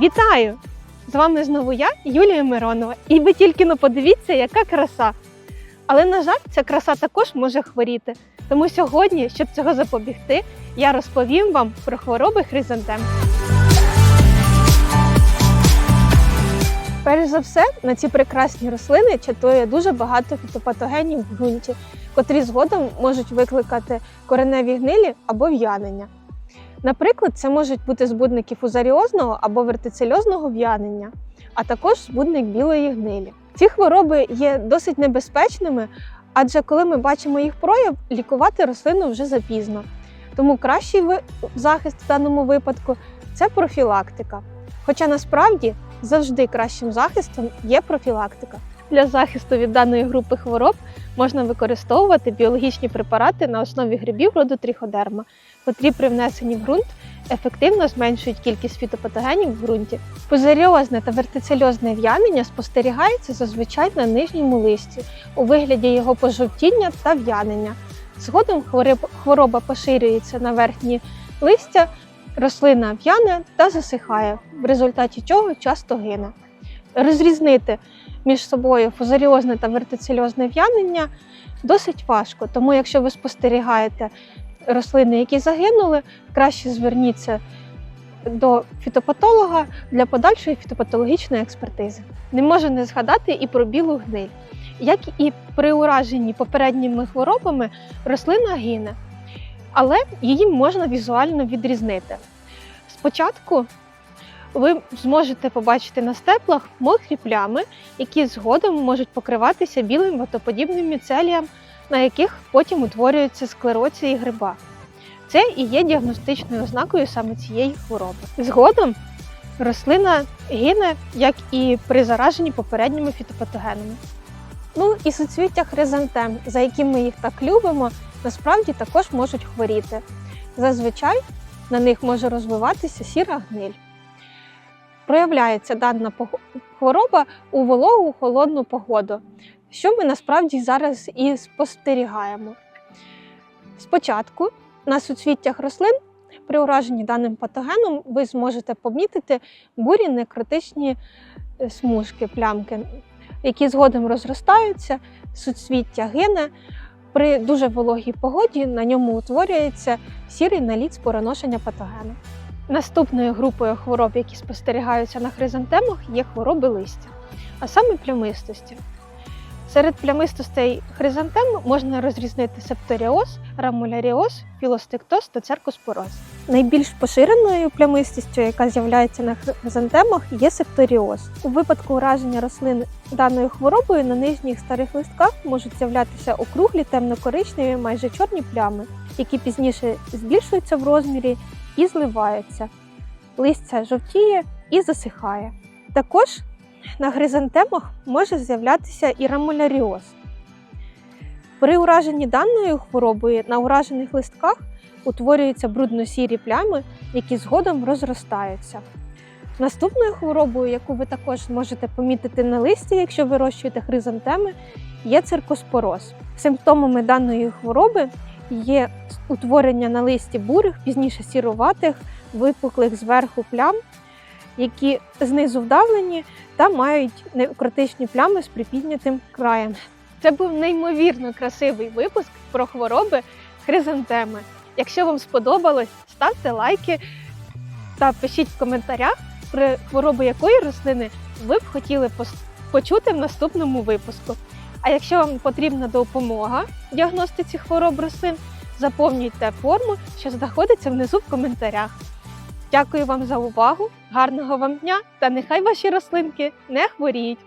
Вітаю! З вами знову я, Юлія Миронова. І ви тільки ну подивіться, яка краса. Але, на жаль, ця краса також може хворіти. Тому сьогодні, щоб цього запобігти, я розповім вам про хвороби хризантем. Перш за все, на ці прекрасні рослини чатує дуже багато фітопатогенів в ґрунті, котрі згодом можуть викликати кореневі гнилі або в'янення. Наприклад, це можуть бути збудники фузаріозного або вертицельозного в'янення, а також збудник білої гнилі. Ці хвороби є досить небезпечними, адже коли ми бачимо їх прояв, лікувати рослину вже запізно. Тому кращий захист в даному випадку це профілактика. Хоча насправді завжди кращим захистом є профілактика. Для захисту від даної групи хвороб можна використовувати біологічні препарати на основі грибів роду тріходерма, котрі при внесенні в ґрунт ефективно зменшують кількість фітопатогенів в ґрунті. Позаріозне та вертицельозне в'янення спостерігається зазвичай на нижньому листі у вигляді його пожовтіння та в'янення. Згодом хвороба поширюється на верхні листя, рослина в'яне та засихає, в результаті чого часто гине. Розрізнити між собою фузаріозне та вертицельозне в'янення досить важко, тому якщо ви спостерігаєте рослини, які загинули, краще зверніться до фітопатолога для подальшої фітопатологічної експертизи. Не можу не згадати і про білу гниль. Як і при ураженні попередніми хворобами, рослина гине, але її можна візуально відрізнити. Спочатку ви зможете побачити на степлах мокрі плями, які згодом можуть покриватися білим ватоподібним міцелієм, на яких потім утворюються склероції гриба. Це і є діагностичною ознакою саме цієї хвороби. Згодом рослина гине, як і при зараженні попередніми фітопатогенами. Ну і суцвіття хризантем, за яким ми їх так любимо, насправді також можуть хворіти. Зазвичай на них може розвиватися сіра гниль. Проявляється дана хвороба у вологу холодну погоду, що ми насправді зараз і спостерігаємо. Спочатку на суцвіттях рослин при ураженні даним патогеном ви зможете помітити бурі некротичні е, смужки, плямки, які згодом розростаються, суцвіття гине. При дуже вологій погоді на ньому утворюється сірий наліт спороношення патогену. Наступною групою хвороб, які спостерігаються на хризантемах, є хвороби листя, а саме плямистості. Серед плямистостей хризантем можна розрізнити септоріоз, рамуляріоз, філостиктоз та церкоспороз. Найбільш поширеною плямистістю, яка з'являється на хризантемах, є септоріоз. У випадку ураження рослин даною хворобою на нижніх старих листках можуть з'являтися округлі темно-коричневі, майже чорні плями, які пізніше збільшуються в розмірі і зливаються. Листя жовтіє і засихає. Також на хризантемах може з'являтися і рамуляріоз. При ураженні даною хворобою на уражених листках утворюються брудно-сірі плями, які згодом розростаються. Наступною хворобою, яку ви також можете помітити на листі, якщо вирощуєте хризантеми, є циркоспороз. Симптомами даної хвороби є утворення на листі бурих, пізніше сіруватих, випуклих зверху плям, які знизу вдавлені та мають некротичні плями з припіднятим краєм. Це був неймовірно красивий випуск про хвороби хризантеми. Якщо вам сподобалось, ставте лайки та пишіть в коментарях, про хвороби якої рослини ви б хотіли почути в наступному випуску. А якщо вам потрібна допомога в діагностиці хвороб рослин, заповнюйте форму, що знаходиться внизу в коментарях. Дякую вам за увагу, гарного вам дня та нехай ваші рослинки не хворіють!